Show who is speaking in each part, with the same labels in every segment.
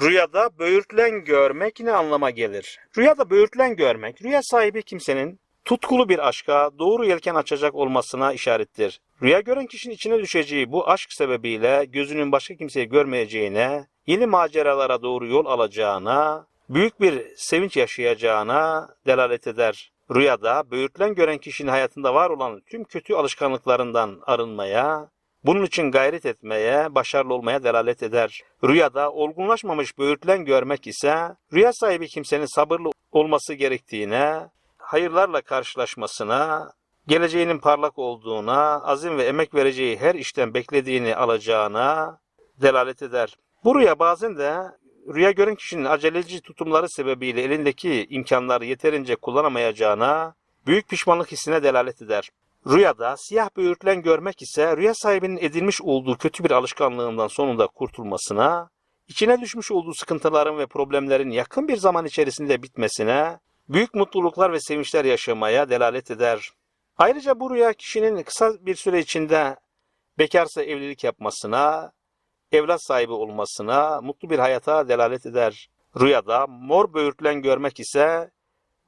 Speaker 1: Rüyada böğürtlen görmek ne anlama gelir? Rüyada böğürtlen görmek, rüya sahibi kimsenin tutkulu bir aşka doğru yelken açacak olmasına işarettir. Rüya gören kişinin içine düşeceği bu aşk sebebiyle gözünün başka kimseyi görmeyeceğine, yeni maceralara doğru yol alacağına, büyük bir sevinç yaşayacağına delalet eder. Rüyada böğürtlen gören kişinin hayatında var olan tüm kötü alışkanlıklarından arınmaya, bunun için gayret etmeye, başarılı olmaya delalet eder. Rüyada olgunlaşmamış böğürtlen görmek ise rüya sahibi kimsenin sabırlı olması gerektiğine, hayırlarla karşılaşmasına, geleceğinin parlak olduğuna, azim ve emek vereceği her işten beklediğini alacağına delalet eder. Bu rüya bazen de rüya gören kişinin aceleci tutumları sebebiyle elindeki imkanları yeterince kullanamayacağına, büyük pişmanlık hissine delalet eder. Rüyada siyah böğürtlen görmek ise rüya sahibinin edinmiş olduğu kötü bir alışkanlığından sonunda kurtulmasına, içine düşmüş olduğu sıkıntıların ve problemlerin yakın bir zaman içerisinde bitmesine, büyük mutluluklar ve sevinçler yaşamaya delalet eder. Ayrıca bu rüya kişinin kısa bir süre içinde bekarsa evlilik yapmasına, evlat sahibi olmasına, mutlu bir hayata delalet eder. Rüyada mor böğürtlen görmek ise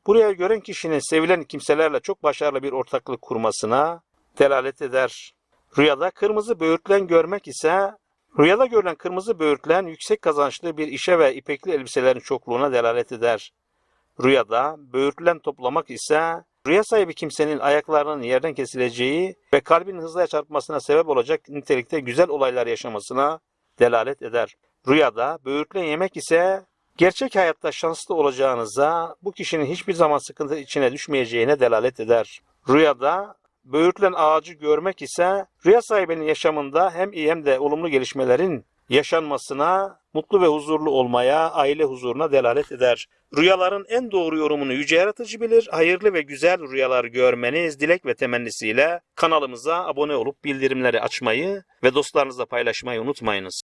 Speaker 1: bu rüyayı gören kişinin sevilen kimselerle çok başarılı bir ortaklık kurmasına delalet eder. Rüyada kırmızı böğürtlen görmek ise rüyada görülen kırmızı böğürtlen yüksek kazançlı bir işe ve ipekli elbiselerin çokluğuna delalet eder. Rüyada böğürtlen toplamak ise rüya sahibi kimsenin ayaklarının yerden kesileceği ve kalbin hızla çarpmasına sebep olacak nitelikte güzel olaylar yaşamasına delalet eder. Rüyada böğürtlen yemek ise gerçek hayatta şanslı olacağınıza, bu kişinin hiçbir zaman sıkıntı içine düşmeyeceğine delalet eder. Rüyada böğürtlen ağacı görmek ise rüya sahibinin yaşamında hem iyi hem de olumlu gelişmelerin yaşanmasına, mutlu ve huzurlu olmaya, aile huzuruna delalet eder. Rüyaların en doğru yorumunu yüce yaratıcı bilir. Hayırlı ve güzel rüyalar görmeniz dilek ve temennisiyle kanalımıza abone olup bildirimleri açmayı ve dostlarınızla paylaşmayı unutmayınız.